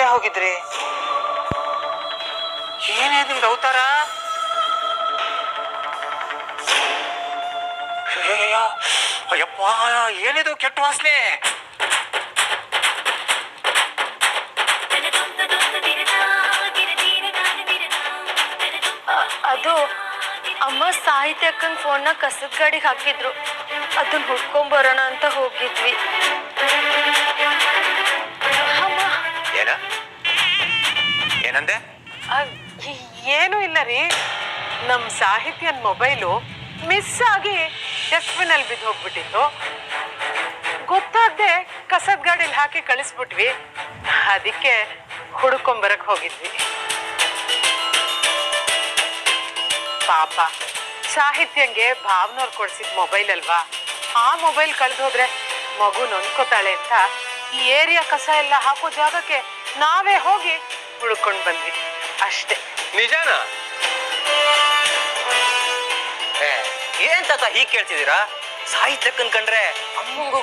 ಎಲ್ಲೇ ಹೋಗಿದ್ರಿ? ಏನೇ ನಿಮ್ದು ಅವತಾರ? ಅಯ್ಯಪ್ಪ, ಏನಿದು ಕೆಟ್ಟ ವಾಸನೆ? ಅದು ಅಮ್ಮ ಸಾಹಿತ್ಯ ಅಕ್ಕನ ಫೋನ್ನ ಕಸದ ಗಾಡಿಗೆ ಹಾಕಿದ್ರು. ಅದನ್ನ ಹುಡ್ಕೊಂಬರೋಣ ಅಂತ ಹೋಗಿದ್ವಿ. ಏನಂದೆ? ಏನೂ ಇಲ್ಲ ರೀ. ನಮ್ಮ ಸಾಹಿತ್ಯನ ಮೊಬೈಲು ಮಿಸ್ ಆಗಿ ಡಸ್ಟ್ಬಿನಲ್ಲಿ ಬಿದ್ದು ಹೋಗ್ಬಿಟ್ಟಿತ್ತು ಗೊತ್ತಾಗ್ದೆ ಕಸದ ಗಾಡಿಲಿ ಹಾಕಿ ಕಳಿಸ್ಬಿಟ್ವಿ. ಅದಕ್ಕೆ ಹುಡ್ಕೊಂಬರಕ್ ಹೋಗಿದ್ವಿ. ಪಾಪ, ಸಾಹಿತ್ಯಂಗೆ ಭಾವನವ್ರು ಕೊಡ್ಸಿದ್ ಮೊಬೈಲ್ ಅಲ್ವಾ? ಆ ಮೊಬೈಲ್ ಕಳೆದು ಹೋದ್ರೆ ಮಗು ನೊಂದ್ಕೋತಾಳೆ ಅಂತ ಈ ಏರಿಯಾ ಕಸ ಎಲ್ಲ ಹಾಕೋ ಜಾಗಕ್ಕೆ ನಾವೇ ಹೋಗಿ ಹುಡ್ಕೊಂಡು ಬಂದ್ವಿ. ಅಷ್ಟೇ. ನಿಜಾನ? ಏನ್ ತಾತ ಹೀಗ್ ಕೇಳ್ತಿದ್ದೀರಾ? ಸಾಹಿತ್ಯಕ್ಕನ್ ಕಂಡ್ರೆ ಅಮ್ಮಂಗೂ